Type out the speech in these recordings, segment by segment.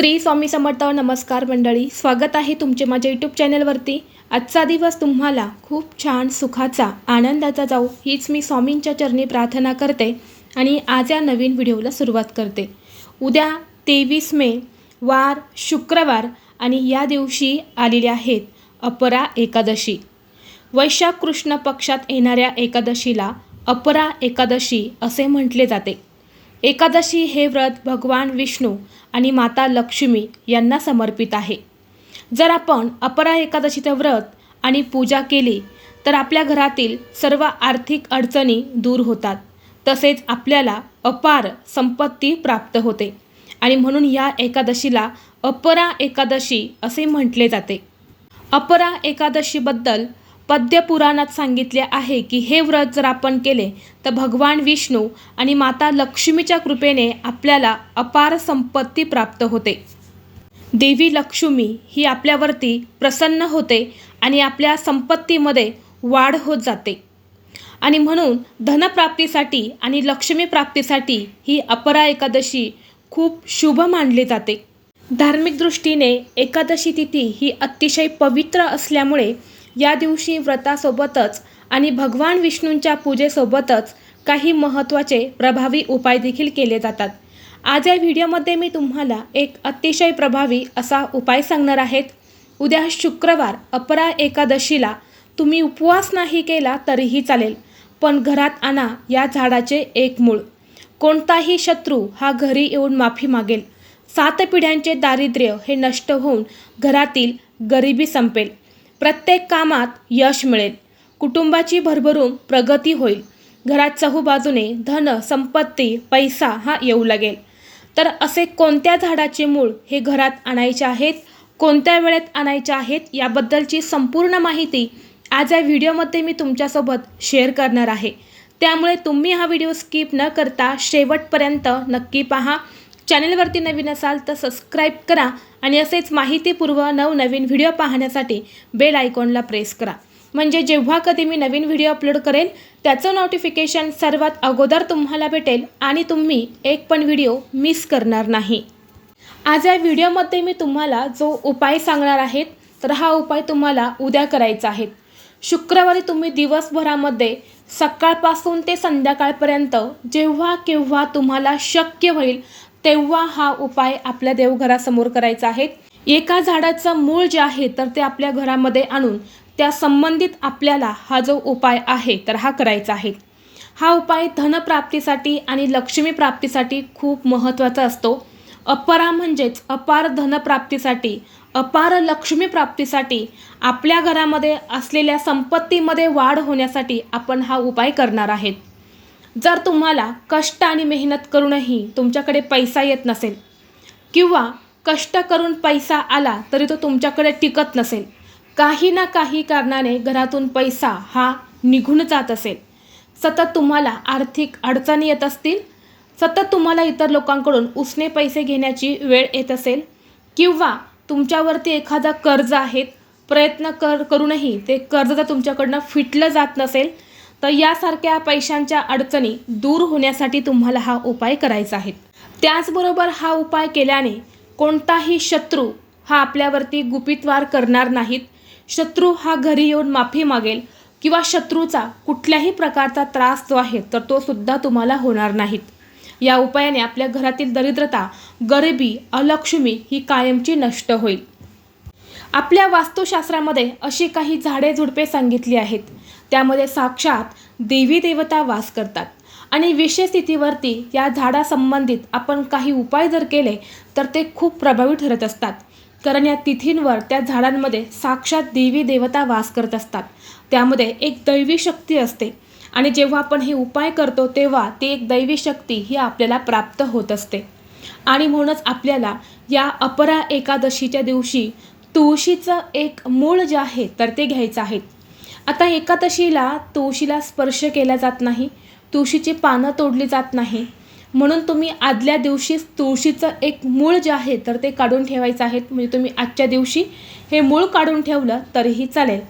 श्री स्वामी समर्थ नमस्कार मंडळी स्वागत आहे तुमचे माझ्या यूट्यूब चॅनलवरती आजचा दिवस तुम्हाला खूप छान सुखाचा आनंदाचा जाऊ हीच मी स्वामींच्या चरणी प्रार्थना करते आणि आज या नवीन व्हिडिओला सुरुवात करते. उद्या तेवीस मे वार शुक्रवार आणि या दिवशी आलेले आहेत अपरा एकादशी. वैशाख कृष्ण पक्षात येणाऱ्या एकादशीला अपरा एकादशी असे म्हटले जाते. एकादशी हे व्रत भगवान विष्णू आणि माता लक्ष्मी यांना समर्पित आहे. जर आपण अपरा एकादशीचं व्रत आणि पूजा केली तर आपल्या घरातील सर्व आर्थिक अडचणी दूर होतात. तसेच आपल्याला अपार संपत्ती प्राप्त होते आणि म्हणून या एकादशीला अपरा एकादशी असे म्हटले जाते. अपरा एकादशीबद्दल पद्यपुराणात सांगितले आहे की हे व्रत जर आपण केले तर भगवान विष्णू आणि माता लक्ष्मीच्या कृपेने आपल्याला अपार संपत्ती प्राप्त होते. देवी लक्ष्मी ही आपल्यावरती प्रसन्न होते आणि आपल्या संपत्तीमध्ये वाढ होत जाते. आणि म्हणून धनप्राप्तीसाठी आणि लक्ष्मी प्राप्तीसाठी ही अपरा एकादशी खूप शुभ मानली जाते. धार्मिक दृष्टीने एकादशी तिथी ही अतिशय पवित्र असल्यामुळे या दिवशी व्रतासोबतच आणि भगवान विष्णूंच्या पूजेसोबतच काही महत्त्वाचे प्रभावी उपाय देखील केले जातात. आज या व्हिडिओमध्ये मी तुम्हाला एक अतिशय प्रभावी असा उपाय सांगणार आहेत उद्या शुक्रवार अपरा एकादशीला तुम्ही उपवास नाही केला तरीही चालेल पण घरात आणा या झाडाचे एक मूळ. कोणताही शत्रू हा घरी येऊन माफी मागेल. सात पिढ्यांचे दारिद्र्य हे नष्ट होऊन घरातील गरिबी संपेल. प्रत्येक कामात यश मिळेल. कुटुंबाची भरभरून प्रगती होईल. घरात चहूबाजूने धन संपत्ती पैसा हा येऊ लागेल. तर असे कोणत्या झाडाचे मूळ हे घरात आणायचे आहेत? कोणत्या वेळेत आणायचे आहेत? याबद्दलची संपूर्ण माहिती आज या व्हिडिओमध्ये मी तुमच्यासोबत शेअर करणार आहे. त्यामुळे तुम्ही हा व्हिडिओ स्किप न करता शेवटपर्यंत नक्की पहा. चॅनलवरती नवीन असाल तर सबस्क्राईब करा आणि असेच माहितीपूर्व नवनवीन व्हिडिओ पाहण्यासाठी बेल आयकॉनला प्रेस करा. म्हणजे जेव्हा कधी मी नवीन व्हिडिओ अपलोड करेल त्याचं नोटिफिकेशन सर्वात अगोदर तुम्हाला भेटेल आणि तुम्ही एक पण व्हिडिओ मिस करणार नाही. आज या व्हिडिओमध्ये मी तुम्हाला जो उपाय सांगणार आहे तर हा उपाय तुम्हाला उद्या करायचा आहे. शुक्रवारी तुम्ही दिवसभरामध्ये सकाळपासून ते संध्याकाळपर्यंत जेव्हा केव्हा तुम्हाला शक्य होईल तेव्हा हा उपाय आपल्या देवघरासमोर करायचा आहे. एका झाडाचं मूळ जे आहे तर ते आपल्या घरामध्ये आणून त्या संबंधित आपल्याला हा जो उपाय आहे तर हा करायचा आहे. हा उपाय धनप्राप्तीसाठी आणि लक्ष्मी प्राप्तीसाठी खूप महत्त्वाचा असतो. अपरा म्हणजेच अपार धनप्राप्तीसाठी अपार लक्ष्मी प्राप्तीसाठी आपल्या घरामध्ये असलेल्या संपत्तीमध्ये वाढ होण्यासाठी आपण हा उपाय करणार आहेत. जर तुम्हाला कष्ट आणि मेहनत करूनही तुमच्याकडे पैसा येत नसेल किंवा कष्ट करून पैसा आला तरी तो तुमच्याकडे टिकत नसेल काही ना काही कारणाने घरातून पैसा हा निघून जात असेल. सतत तुम्हाला आर्थिक अडचणी येत असतील सतत तुम्हाला इतर लोकांकडून उसने पैसे घेण्याची वेळ येत असेल किंवा तुमच्यावरती एखादा कर्ज आहेत प्रयत्न कर करूनही ते कर्ज जर तुमच्याकडनं फिटलं जात नसेल तर यासारख्या पैशांच्या अडचणी दूर होण्यासाठी तुम्हाला हा उपाय करायचा आहे. त्याचबरोबर हा उपाय केल्याने कोणताही शत्रू हा आपल्यावरती गुपितवार करणार नाहीत. शत्रू हा घरी येऊन माफी मागेल किंवा शत्रूचा कुठल्याही प्रकारचा त्रास जो आहे तर तो सुद्धा तुम्हाला होणार नाहीत. या उपायाने आपल्या घरातील दरिद्रता गरिबी अलक्ष्मी ही कायमची नष्ट होईल. आपल्या वास्तुशास्त्रामध्ये अशी काही झाडे झुडपे सांगितली आहेत. त्यामध्ये साक्षात देवी देवता वास करतात. आणि विशेष स्थितीवरती या झाडासंबंधित आपण काही उपाय जर केले तर ते खूप प्रभावी ठरत असतात. कारण या तिथींवर त्या झाडांमध्ये साक्षात देवी देवता वास करत असतात. त्यामध्ये एक दैवी शक्ती असते. आणि जेव्हा आपण हे उपाय करतो तेव्हा ती एक दैवी शक्ती ही आपल्याला प्राप्त होत असते. आणि म्हणूनच आपल्याला या अपरा एकादशीच्या दिवशी तुळशीचं एक मूळ जे आहे तर ते घ्यायचं आहे. आता एकादशीला तुळशीला स्पर्श केला जात नाही तुळशीची पानं तोडली जात नाही. म्हणून तुम्ही आदल्या दिवशीच तुळशीचं एक मूळ जे आहे तर ते काढून ठेवायचं आहे. म्हणजे तुम्ही आजच्या दिवशी हे मूळ काढून ठेवलं तरीही चालेल.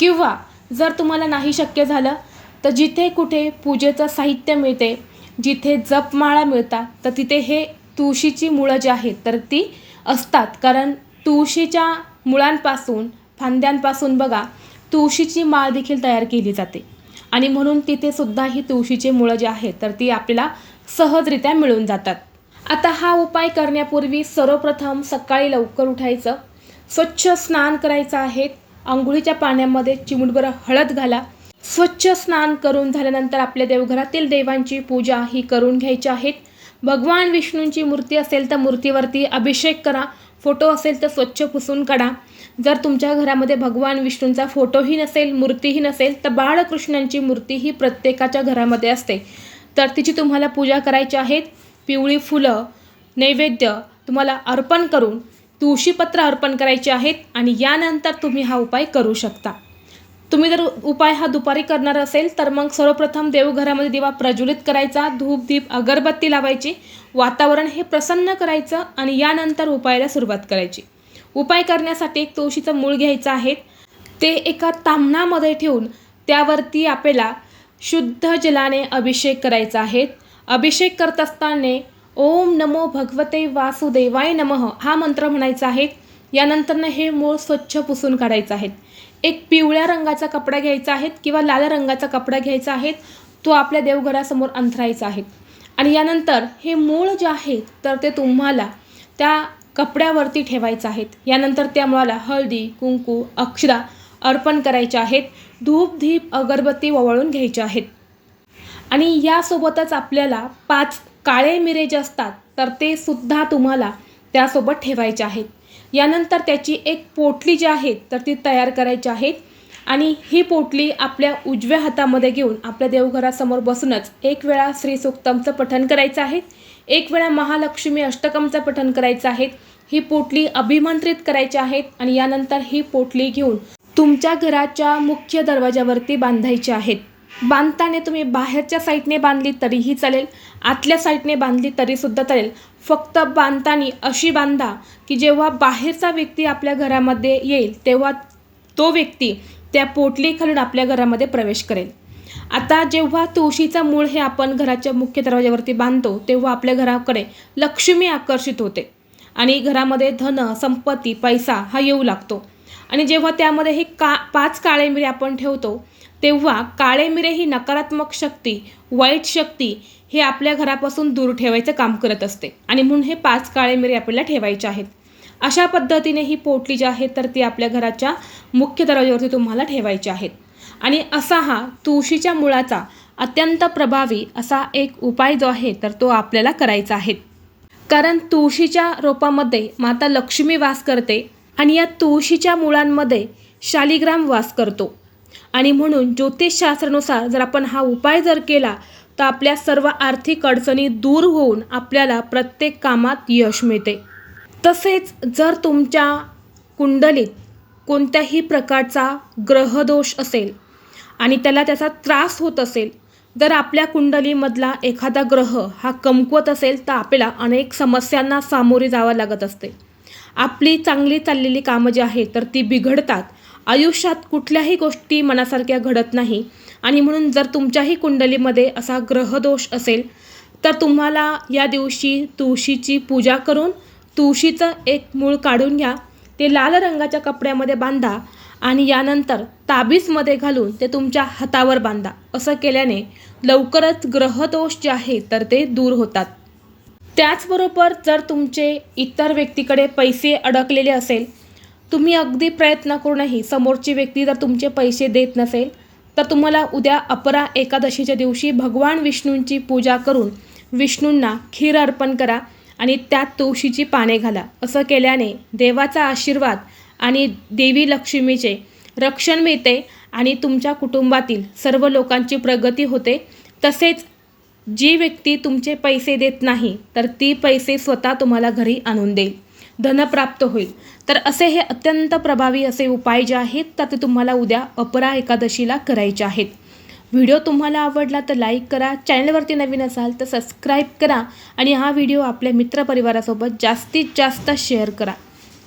किंवा जर तुम्हाला नाही शक्य झालं तर जिथे कुठे पूजेचं साहित्य मिळते जिथे जपमाळा मिळतात तर तिथे हे तुळशीची मुळं जी आहेत तर ती असतात. कारण तुळशीच्या मुळांपासून फांद्यांपासून बघा तुळशीची माळ देखील तयार केली जाते. आणि म्हणून तिथे सुद्धा ही तुळशीची मुळं जी आहेत तर ती आपल्याला सहजरित्या मिळून जातात. आता हा उपाय करण्यापूर्वी सर्वप्रथम सकाळी लवकर उठायचं स्वच्छ स्नान करायचं आहे. आंघोळीच्या पाण्यामध्ये चिमुटभर हळद घाला. स्वच्छ स्नान करून झाल्यानंतर आपल्या देवघरातील देवांची पूजा ही करून घ्यायची आहेत भगवान विष्णूंची मूर्ती असेल तर मूर्तीवरती अभिषेक करा. फोटो असेल तर स्वच्छ पुसून काढा. जर तुमच्या घरामध्ये भगवान विष्णूंचा फोटोही नसेल मूर्तीही नसेल तर बाळकृष्णांची मूर्ती ही प्रत्येकाच्या घरामध्ये असते. तर तिची तुम्हाला पूजा करायची आहेत पिवळी फुलं नैवेद्य तुम्हाला अर्पण करून तुळशीपत्र अर्पण करायचे आहेत आणि यानंतर तुम्ही हा उपाय करू शकता. तुम्ही जर उपाय हा दुपारी करणार असेल तर मग सर्वप्रथम देवघरामध्ये दिवा प्रज्वलित करायचा धूप दीप अगरबत्ती लावायची वातावरण हे प्रसन्न करायचं आणि यानंतर उपायाला सुरुवात करायची. उपाय करण्यासाठी एक तुळशीचं मूळ घ्यायचं आहे. ते एका ताम्हणामध्ये ठेवून त्यावरती आपल्याला शुद्ध जलाने अभिषेक करायचा आहे. अभिषेक करत असताना ओम नमो भगवते वासुदेवाय नमः हा मंत्र म्हणायचा आहे. यानंतरनं हे मूळ स्वच्छ पुसून काढायचं आहे. एक पिवळ्या रंगाचा कपडा घ्यायचा आहे किंवा लाल रंगाचा कपडा घ्यायचा आहे तो आपल्या देवघरासमोर अंथरायचा आहे. आणि यानंतर हे मूळ जे आहे तर ते तुम्हाला त्या कपड्यावरती ठेवायचं आहेत. यानंतर त्या मुळाला हळदी कुंकू अक्षरा अर्पण करायच्या आहेत. धूप धीप अगरबत्ती ओवाळून घ्यायच्या आहेत. आणि यासोबतच आपल्याला पाच काळे मिरे जे असतात तर ते सुद्धा तुम्हाला त्यासोबत ठेवायचे आहेत. यानंतर त्याची एक पोटली जी आहे तर ती तयार करायची आहे आणि ही पोटली आपल्या उजव्या हातामध्ये घेऊन आपल्या देवघरासमोर बसूनच एक वेळा श्री सुक्तमचं पठण करायचं आहे. एक वेळा महालक्ष्मी अष्टकमचं पठण करायचं आहे. ही पोटली अभिमंत्रित करायची आहेत आणि यानंतर ही पोटली घेऊन तुमच्या घराच्या मुख्य दरवाजावरती बांधायची आहेत बांधताना तुम्ही बाहेरच्या साईडने बांधली तरीही चालेल आतल्या साईडने बांधली तरीसुद्धा चालेल. फक्त बांधताना अशी बांधा की जेव्हा बाहेरचा व्यक्ती आपल्या घरामध्ये येईल तेव्हा तो व्यक्ती त्या पोटलीखालून आपल्या घरामध्ये प्रवेश करेल. आता जेव्हा तुळशीचा मूळ हे आपण घराच्या मुख्य दरवाजावरती बांधतो तेव्हा आपल्या घराकडे लक्ष्मी आकर्षित होते. आणि घरामध्ये धन संपत्ती पैसा हा येऊ लागतो. आणि जेव्हा त्यामध्ये हे का पाच काळे मिरे आपण ठेवतो तेव्हा काळे मिरे ही नकारात्मक शक्ती वाईट शक्ती हे आपल्या घरापासून दूर ठेवायचं काम करत असते. आणि म्हणून हे पाच काळे मिरे आपल्याला ठेवायचे आहेत. अशा पद्धतीने ही पोटली जी आहे तर ती आपल्या घराच्या मुख्य दरवाज्यावरती तुम्हाला ठेवायची आहेत. आणि असा हा तुळशीच्या मुळाचा अत्यंत प्रभावी असा एक उपाय जो आहे तर तो आपल्याला करायचा आहे. कारण तुळशीच्या रोपामध्ये माता लक्ष्मी वास करते आणि या तुळशीच्या मुळांमध्ये शालिग्राम वास करतो. आणि म्हणून ज्योतिषशास्त्रानुसार जर आपण हा उपाय जर केला तर आपल्या सर्व आर्थिक अडचणी दूर होऊन आपल्याला प्रत्येक कामात यश मिळते. तसेच जर तुमच्या कुंडलीत कोणत्याही प्रकारचा ग्रहदोष असेल आणि त्याला त्याचा त्रास होत असेल जर आपल्या कुंडलीमधला एखादा ग्रह हा कमकुवत असेल तर आपल्याला अनेक समस्यांना सामोरे जावं लागत असते. आपली चांगली चाललेली कामं जी आहेत तर ती बिघडतात. आयुष्यात कुठल्याही गोष्टी मनासारख्या घडत नाही. आणि म्हणून जर तुमच्याही कुंडलीमध्ये असा ग्रहदोष असेल तर तुम्हाला या दिवशी तुळशीची पूजा करून तुळशीचं एक मूळ काढून घ्या. ते लाल रंगाच्या कपड्यामध्ये बांधा आणि यानंतर ताबीजमध्ये घालून ते तुमच्या हातावर बांधा. असं केल्याने लवकरच ग्रहदोष जे आहे तर ते दूर होतात. त्याचबरोबर जर तुमचे इतर व्यक्तीकडे पैसे अडकलेले असेल तुम्ही अगदी प्रयत्न करूनही समोरची व्यक्ती जर तुमचे पैसे देत नसेल तर तुम्हाला उद्या अपरा एकादशीच्या दिवशी भगवान विष्णूंची पूजा करून विष्णूंना खीर अर्पण करा आणि त्यात तुळशीची पाने घाला. असं केल्याने देवाचा आशीर्वाद आणि देवी लक्ष्मीचे रक्षण मिळते आणि तुमच्या कुटुंबातील सर्व लोकांची प्रगती होते. तसेच जी व्यक्ती तुमचे पैसे देत नाही तर ती पैसे स्वतः तुम्हाला घरी आणून देईल. धन प्राप्त होईल. तर असे हे अत्यंत प्रभावी असे उपाय जे आहेत तर ते तुम्हाला उद्या अपरा एकादशीला करायचे आहेत. व्हिडिओ तुम्हाला आवडला तर लाईक करा. चॅनलवरती नवीन असाल तर सबस्क्राईब करा आणि हा व्हिडिओ आपल्या मित्रपरिवारासोबत जास्तीत जास्त शेअर करा.